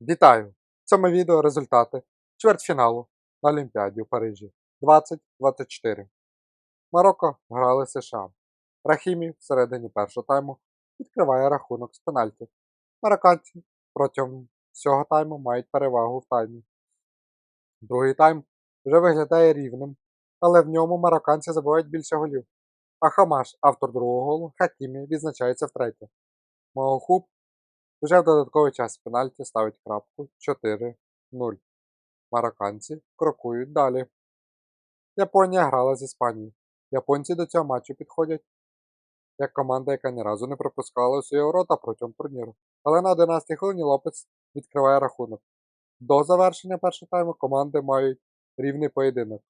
Вітаю! В цьому відео результати чвертьфіналу на Олімпіаді у Парижі 2024. Марокко грали США. Рахімі всередині першого тайму відкриває рахунок з пенальті. Марокканці протягом всього тайму мають перевагу в таймі. Другий тайм вже виглядає рівним, але в ньому марокканці забивають більше голів. А Хамаш, автор другого голу, Хакімі, відзначається втретє. Маохуб вже в додатковий час пенальті ставить крапку 4-0. Марокканці крокують далі. Японія грала з Іспанією. Японці до цього матчу підходять як команда, яка ні разу не пропускала свої ворота протягом турніру. Але на 11-й хвилині Лопес відкриває рахунок. До завершення першого тайму команди мають рівний поєдинок,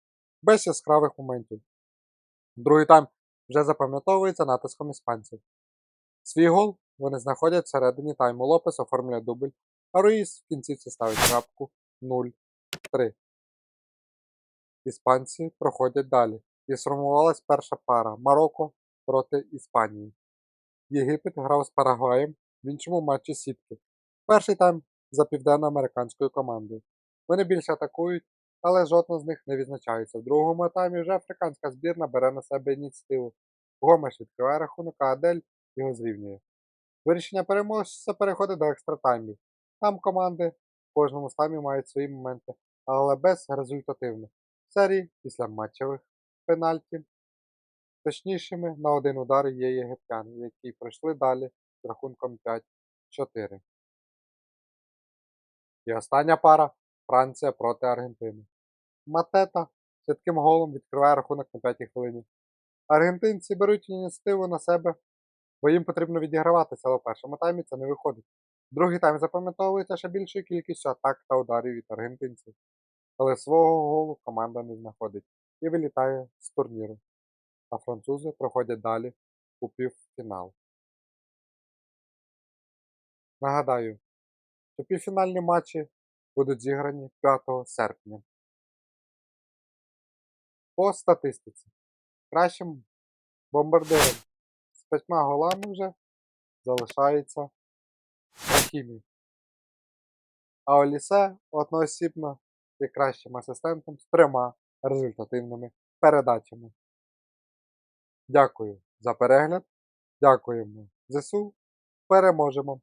без яскравих моментів. Другий тайм вже запам'ятовується натиском іспанців. Свій гол вони знаходять всередині тайму. Лопес оформлює дубль, а Руїс в кінцівці ставить крапку 0-3. Іспанці проходять далі. І сформувалась перша пара Марокко проти Іспанії. Єгипет грав з Парагваєм в іншому матчі сітки. Перший тайм за південноамериканською командою. Вони більше атакують, але жодна з них не відзначається. В другому таймі вже африканська збірна бере на себе ініціативу. Гомеш відкриває рахунок, а Адель його зрівнює. Вирішення переможця переходить до екстратаймів. Там команди в кожному з таймі мають свої моменти, але без результативних. Серії після матчевих пенальті. Точнішими на один удар є єгиптяни, які пройшли далі з рахунком 5-4. І остання пара Франція проти Аргентини. Матета швидким голом відкриває рахунок на 5 хвилині. Аргентинці беруть ініціативу на себе, бо їм потрібно відіграватися, але в першому таймі це не виходить. Другий тайм запам'ятовується ще більшою кількістю атак та ударів від аргентинців. Але свого голу команда не знаходить і вилітає з турніру. А французи проходять далі у півфінал. Нагадаю, що півфінальні матчі будуть зіграні 5 серпня. По статистиці. Кращим бомбардиром п'ятьма голами вже залишається Хімі. А Олісе одноосібно є кращим асистентом з трьома результативними передачами. Дякую за перегляд. Дякуємо ЗСУ. Переможемо!